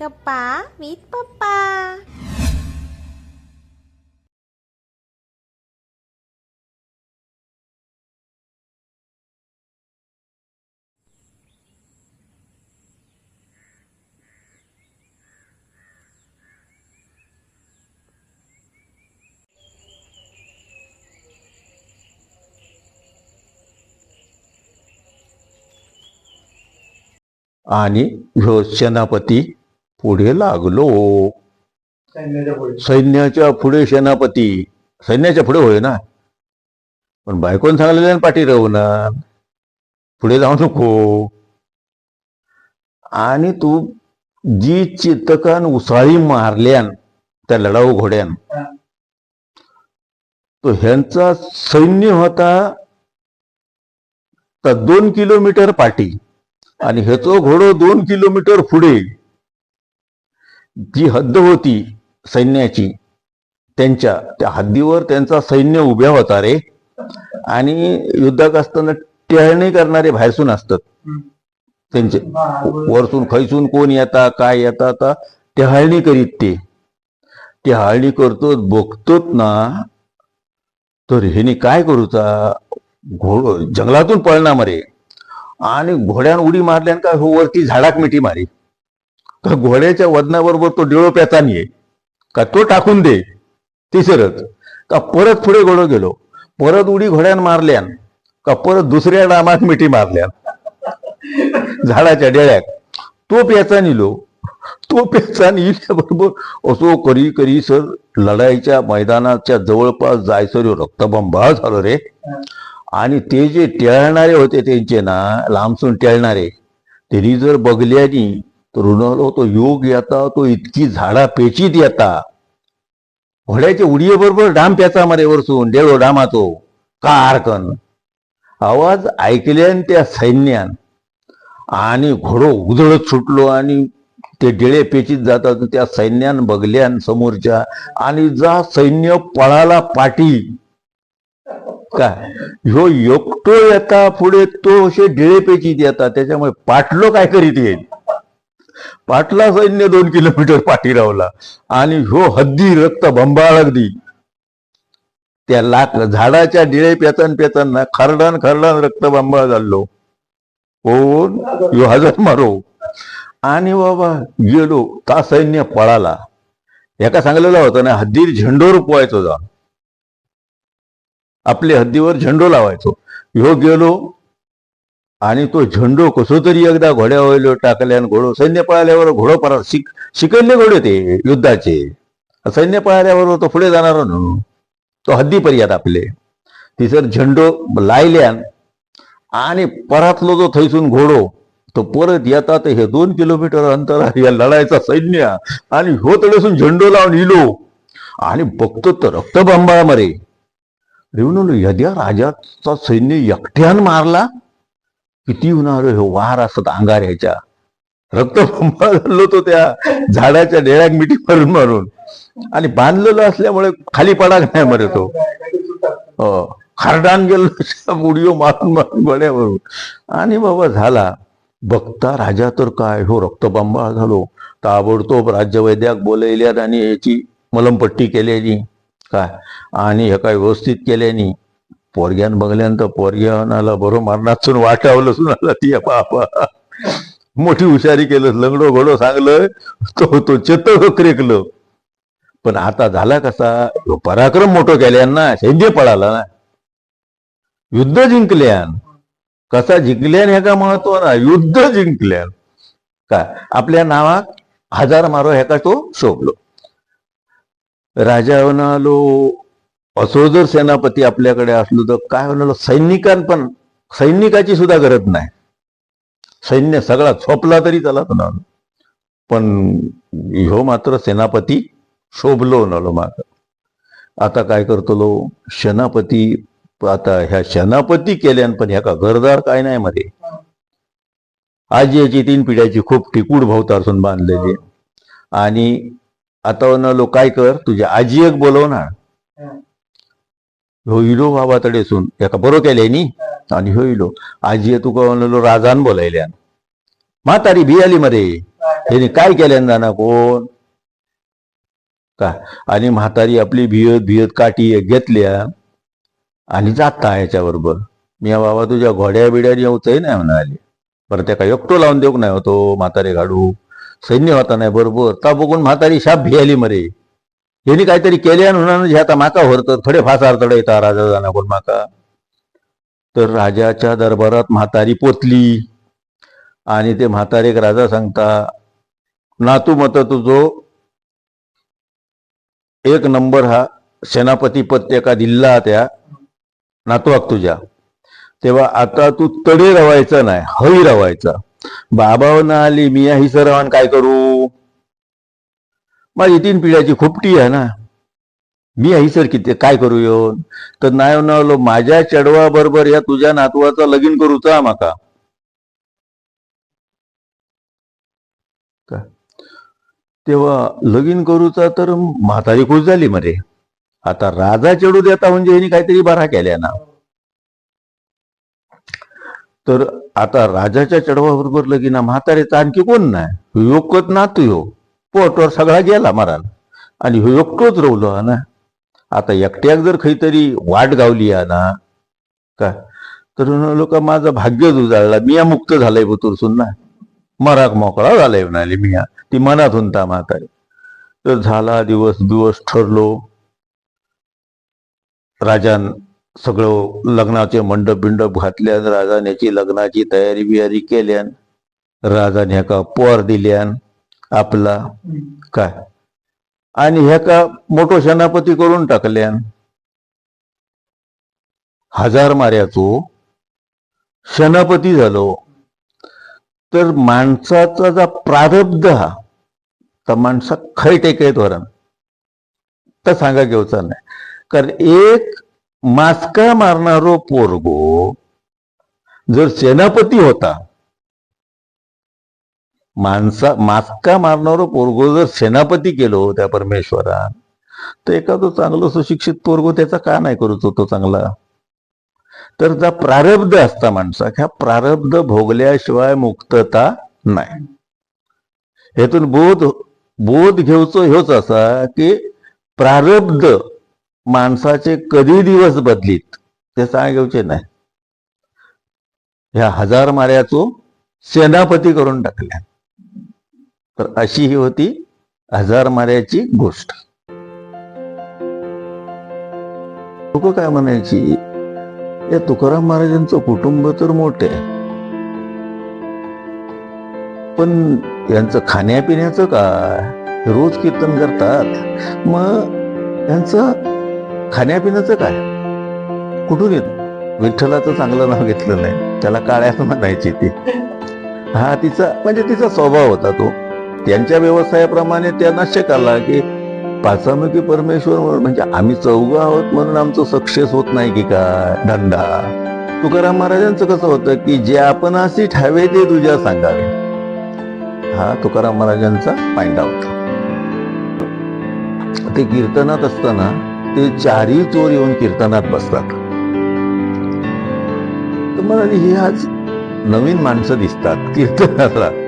गप्पा विथ पप्पा आणि ह्यो सेनापती पुढे लागलो. सैन्याच्या पुढे. सेनापती. सैन्याच्या पुढे होय ना? पण बायकोन सांगलेल्या पाठी राहू ना पुढे जाऊ नको. आणि तू जी चितकान उसाळी मारल्यान त्या लढाऊ घोड्यान. तो ह्यांचा सैन्य होता तर दोन किलोमीटर पाठी आणि ह्याचो घोडो दोन किलोमीटर पुढे. जी हद्द होती सैन्याची त्यांच्या त्या हद्दीवर त्यांचा सैन्य उभ्या होता रे. आणि युद्धात असताना टेहळणी करणारे बाहेरसून असतात. त्यांचे वरसून खैसून कोण येता काय येता आता टेहाळणी करीत ते. टेहाळणी करतो बघतोत ना तर ह्याने काय करूचा घोड जंगलातून पळणार मरे आणि घोड्यान उडी मारल्यान का हो वरती झाडाक मिठी मारी का घोड्याच्या वजनाबरोबर तो डिळो पेचान ये का तो टाकून दे? तिसरच का परत पुढे घोडं गेलो? परत उडी घोड्यान मारल्यान का परत दुसऱ्या डामात मिठी मारल्यान? झाडाच्या डेळ्यात. तो प्याचा निलो. तो प्याचा बरोबर असो करी करी सर लढाईच्या मैदानाच्या जवळपास जायसर रक्तबंबाळ झालो रे. आणि ते जे टेळणारे होते त्यांचे ना लांबसून टेळणारे त्यांनी जर बघल्यानी तर रुणालो तो योग येता तो इतकी झाडा पेचीत येता. घोड्याच्या उडीये बरोबर डाम प्याचा मरे वरसून डेळो डामाचो कारकन आवाज ऐकल्यान त्या सैन्यान. आणि घोडो उधळत सुटलो आणि ते डेळे पेचीत जातात त्या सैन्यान बघल्यान समोरच्या. आणि जा सैन्य पळाला पाठी काय? ह्यो एकटो येता पुढे तो असे डेळे पेचीत येतात त्याच्यामुळे पाटलो काय करीत येईल पाटला सैन्य दोन किलोमीटर पाठी रावला. आणि ह्यो हद्दी रक्त बंबाळ अगदी. त्या लाक झाडाच्या डिळे पेतन पेताना खरडान खरडान रक्त बंबाळ झालो. कोण? यो हजर मारो. आणि बाबा गेलो. का सैन्य पळाला? एका सांगलेला होता ना हद्दीर झेंडो रुपवायचो जा. आपले हद्दीवर झेंडो लावायचो. ह्यो गेलो. आणि तो झेंडो कसो तरी एकदा घोड्या वयलो टाकल्यान घोडो सैन्य पळाल्यावर घोडो परत शिक शिकले घोडे ते युद्धाचे. सैन्य पळाल्यावर तो पुढे जाणार न? तो हद्दीपर्यंत आपले. तिसर झेंडो लायल्यान आणि परतलो जो थैसून घोडो तो परत येतात हे दोन किलोमीटर अंतर या लढायचा सैन्य आणि हो तडेसून झेंडो लावून इलो. आणि बघतो तर रक्तबंबाळा मरे रेवणू यद्या राजाचा सैन्य एकट्यान मारला किती होणार हे वार असतात अंगाऱ्याच्या रक्तबंबाळ झालो तो त्या झाडाच्या डेळ्याक मिठी मारून मारून. आणि बांधलेलं असल्यामुळे खाली पडाक नाही मरे तो. हो. खारडान गेलो उडिओ मारून मारून गड्यावरून आणि बाबा झाला. बघता राजा तर काय? हो रक्तबंबा झालो ताबडतोब राज्यवैद्याक बोलयल्यात आणि याची मलमपट्टी केल्यानी. काय? आणि हे काय व्यवस्थित केल्यानी. पोरग्यान बघल्यानंतर पोरग्यानाला बरो मारणासून वाटावलं सुनाला. ती बापा मोठी हुशारी केलं लंगडो घोडो सांगलं तो तो चेतक क्रेकलं पण आता झाला कसा? पराक्रम मोठो केल्यान ना सैन्य पळाला ना. युद्ध जिंकल्यान कसा जिंकल्यान हेका महत्त्व ना? युद्ध जिंकल्यान काय आपल्या नावाक हजार मारो हेका तो शोभलो. राजा म्हणालो असो जर सेनापती आपल्याकडे असलो तर काय होणार? सैनिकां पण सैनिकाची सुद्धा गरज नाही. सैन्य सगळा झोपला तरी चालत ना पण ह्यो मात्र सेनापती शोभलो नलो माग आता काय करतलो? सेनापती आता ह्या सेनापती केल्यान पण ह्याका घरदार काय नाही मध्ये आजी याची तीन पिढ्याची खूप टिकूड भोवतारसून बांधलेली. आणि आता म्हणालो काय कर? तुझ्या आजी एक बोलव ना ह्यो इलो बाबा तडेसून. एका बरो केल्यानी आणि ह्यो इलो आजी तुका म्हणलो राजान बोलायल्यान म्हातारी भियाली मरे. काय? काय केल्यान जाणार कोण? का? आणि म्हातारी आपली भियत भियत काठी घेतल्या आणि जाता याच्या बरोबर मी बाबा तुझ्या घोड्या बिड्याने येऊचही नाही म्हणाले. बरं त्याका एकटो लावून देऊक नाही होतो म्हातारे गाडू सैन्य होता नाही बरोबर. ता बघून म्हातारी शाप भियाली मरे. यांनी काहीतरी केल्यान म्हणून जे आता माका होरत थोडे फासार तडे येता राजा जाणार कोण माका. तर राजाच्या दरबारात म्हातारी पोतली. आणि ते म्हातारे एक राजा सांगता नातू मत तुझो एक नंबर हा सेनापती पद एका दिल्ला त्या? नातवाक तुझ्या. तेव्हा आता तू तडे रवायचा नाही हई रवायचा. बाबावनं आली मी ही काय करू? माझी तीन पिढ्याची खोपटी आहे ना. मी आई सर किती काय करू येऊन? तर नाही म्हणालो माझ्या चढवा बरोबर या तुझ्या नातवाचा लगीन करूचा माका. काय? तेव्हा लगीन करूचा तर म्हातारी खुश झाली मरे. आता राजा चेडू देता म्हणजे ह्यांनी काहीतरी बरा केल्या ना. तर आता राजाच्या चढवाबरोबर लगीना म्हातारेचा आणखी कोण नाही? योकत नातू यो. पोटवर सगळा गेला माराल आणि ह्यो एकटोच रवलो हा ना. आता एकट्याक जर खैतरी वाट गावली हा ना का? तर लोक माझं भाग्य उजाळला मिया मुक्त झालंय बुतुरसून ना. मराक मोकळा झालाय म्हणाले मिया ती मनात हुंता म्हातारी. तर झाला दिवस दिवस ठरलो. राजान सगळं लग्नाचे मंडप बिंडप घातल्यान राजान याची लग्नाची तयारी बियारी केल्यान राजाने ह्याका पोर दिल्यान आपला काय? आणि ह्याका मोठो सेनापती करून टाकल्यान हजार माऱ्याचो सेनापती झालो. तर माणसाचा जो प्रारब्ध हा तर माणसा खै टेकयत वरण तर सांगा घेवचा नाही कारण एक मास्का मारणारो पोरगो जर सेनापती होता माणसा मास्का मारणारो पोरगो जर सेनापती केलो हो त्या परमेश्वरान तर एखादं चांगलं सुशिक्षित पोरगो त्याचा का नाही करूच होतो चांगला? तर जा प्रारब्ध असता माणसाक ह्या प्रारब्ध भोगल्याशिवाय मुक्तता नाही. हेतून बोध बोध घेऊचो ह्योच असा की प्रारब्ध माणसाचे कधी दिवस बदलीत ते सांग घेऊचे नाही. ह्या हजार माऱ्याचो सेनापती करून टाकल्या. तर अशी ही होती हजार माऱ्याची गोष्ट. लोक काय म्हणायची? या तुकाराम महाराजांचं कुटुंब तर मोठे पण यांचं खाण्यापिण्याचं काय? रोज कीर्तन करतात. मग यांचं खाण्यापिण्याचं काय? कुठून येत? विठ्ठलाचं चांगलं नाव घेतलं नाही. त्याला काळ्यात म्हणायची ती. हा तिचा म्हणजे तिचा स्वभाव होता तो. त्यांच्या व्यवसायाप्रमाणे त्यांना शक आला की पाचामुखी परमेश्वर म्हणून म्हणजे आम्ही चौघ आहोत म्हणून आमचं सक्सेस होत नाही की काय? धंदा. तुकाराम महाराजांचं कसं होतं की जे आपण अशी ठावे ते तुझ्या सांगावे. हा तुकाराम महाराजांचा पायंडा होता. ते कीर्तनात असताना ते चारही चोर येऊन कीर्तनात बसतात. तर मला हे आज नवीन माणसं दिसतात कीर्तनाला.